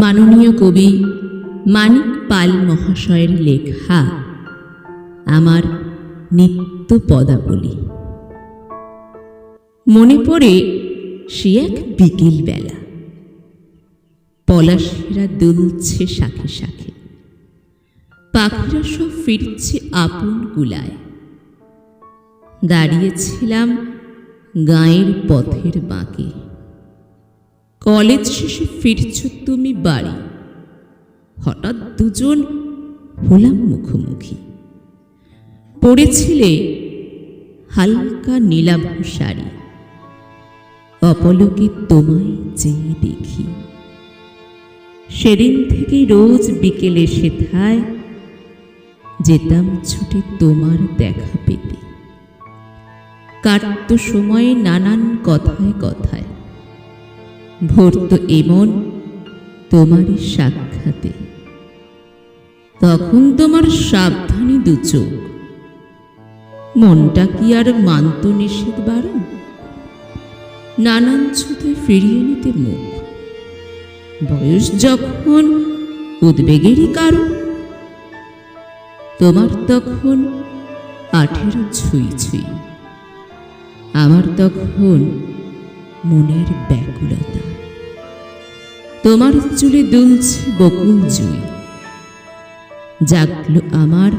মাননীয় কবি মানিক পাল মহাশয়ের লেখা আমার নিত্য পদাবলী। মনে পড়ে সে এক বিকেল বেলা পলাশেরা দুলছে শাখে শাখে। পাখিরা সব ফিরছে আপন গুলায় দাঁড়িয়েছিলাম গাঁয়ের পথের বাঁকে। কলেজ শেষে ফিরছ তুমি বাড়ি। হঠাৎ দুজন হলাম মুখোমুখি। পড়েছিলে হালকা নীলাভ শাড়ি। অপলকে তোমায় চেয়ে দেখি। সেদিন থেকে রোজ বিকেলে সেথায় যেতাম ছুটে তোমার দেখা পেতে। কাটত সময়ে নানান কথায় কথায়। ভরত এমন তোমারই সাক্ষাতে। তখন তোমার সাবধানী দু মনটা কি আর মানত নিষেধ বারণ? নানান ছুতে ফিরিয়ে নিতে মুখ। বয়স যখন উদ্বেগেরই কারণ, তোমার তখন আঠেরো ছুঁই ছুঁই। আমার তখন মনের ব্যাকুলতা। তোমার চুলে দুলছে বকুল জুই জাগলো আমার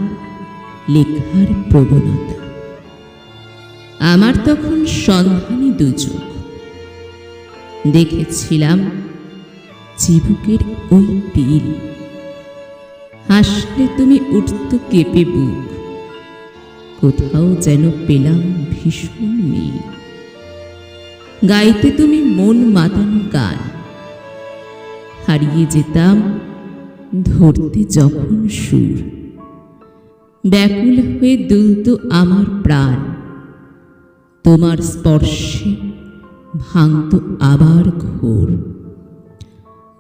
লেখার প্রবণতা। আমার তখন সন্ধানী দুচোখ দেখেছিলাম চিবুকের ওই তিল। হাসলে তুমি উঠত কেঁপে বুক। কোথাও যেন পেলাম ভীষণ মিল। গাইতে তুমি মন মাতানো গান। হারিয়ে যেতাম ধরতে যখন সুর। ব্যাকুল হয়ে দুলত আমার প্রাণ। তোমার স্পর্শে ভাঙত আবার ঘোর।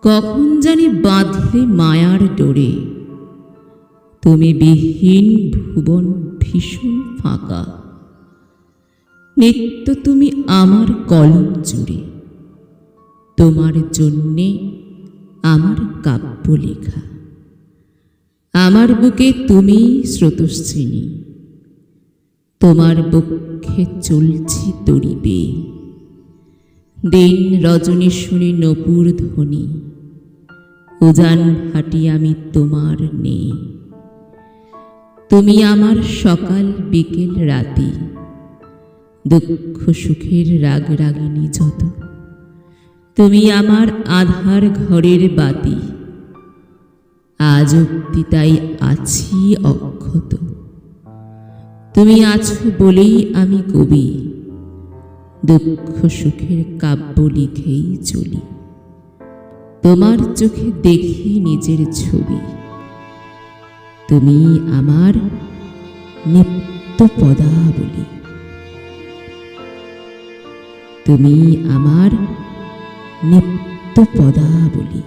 কখন জানি বাঁধলে মায়ার ডোরে। তুমি বিহীন ভুবন ভীষণ ফাঁকা। নিত্য তুমি আমার কলম জুড়ে। তোমার জন্যে আমার কাব্য লেখা। আমার বুকে তুমি স্রোতস্বিনী তোমার বক্ষে চলছি তরিবে দিন রজনী শুনি নপুর ধ্বনি। উজান হাঁটি আমি তোমার নেই। তুমি আমার সকাল বিকেল রাতি। দুঃখ সুখের রাগ রাগিনী যত তুমি আমার আধার ঘরের বাতি। আজ অব্দি তাই আছি অক্ষত। তুমি আছো বলেই আমি কবি। দুঃখ সুখের কাব্য লিখেই চলি। তোমার চোখে দেখি নিজের ছবি। তুমি আমার নিত্য পদাবলী। তুমি আমার নিত্য পদাবলী